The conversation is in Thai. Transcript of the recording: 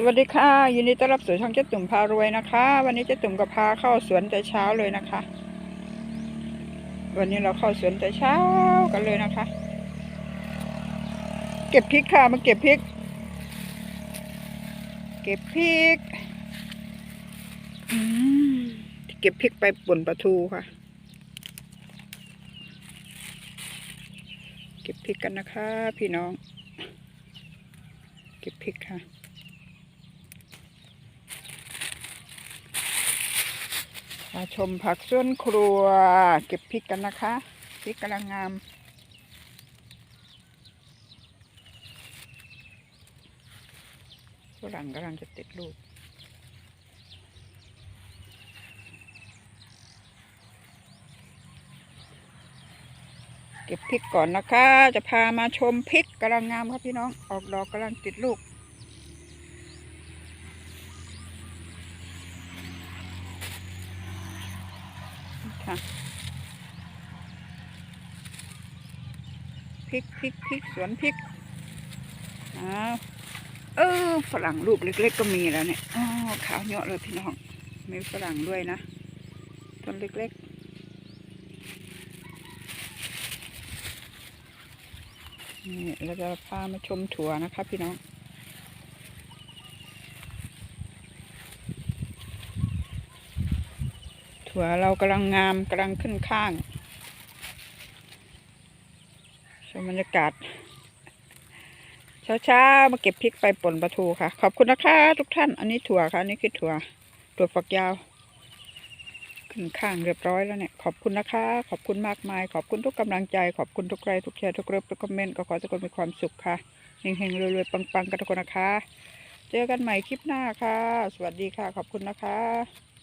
สวัสดีค่ะยินดีต้อนรับสู่ช่องเจ๊ตุ่มพารวยนะคะ วันนี้เจ๊ตุ่มก็พาเข้าสวนแต่เช้าเลยนะคะ วันนี้เราเข้าสวนแต่เช้ากันเลยนะคะ เก็บพริกค่ะมาเก็บพริก เก็บพริกเก็บพริกไปป่นปลาทูค่ะ เก็บพริกกันนะคะ พี่น้อง เก็บพริกค่ะ มาชมผักสวนครัว เก็บพริกกันนะคะพริกกำลังงามฝรั่งกำลังจะติดลูกเก็บพริกก่อนนะคะ จะพามาชมพริกกำลังงามครับพี่น้อง ออกดอกกำลังติดลูก ค่ะพริกพริกพริกสวนพริกอ้าวเออฝรั่งลูกเล็ก ๆ ก็มีแล้วเนี่ยอ๋อขาวเยอะเลยพี่น้องมีฝรั่งด้วยนะต้นเล็ก ๆนี่เราจะพามาชมถั่วนะคะพี่น้อง ถั่วเรากำลังงามกำลังขึ้นข้างชมบรรยากาศเช้าๆมาเก็บพริกไปป่นปลาทูค่ะ ขอบคุณนะคะทุกท่าน อันนี้ถั่วค่ะ อันนี้คือถั่ว ถั่วฝักยาว ขึ้นข้างเรียบร้อยแล้วเนี่ย ขอบคุณนะคะ ขอบคุณมากมาย ขอบคุณทุกกำลังใจ ขอบคุณทุกไลค์ทุกแชร์ทุกเลิฟทุกคอมเมนต์ ก็ขอทุกคนมีความสุขค่ะเฮงๆรวยๆปังๆกันทุกคนนะคะ เจอกันใหม่คลิปหน้าค่ะ สวัสดีค่ะ ขอบคุณนะคะ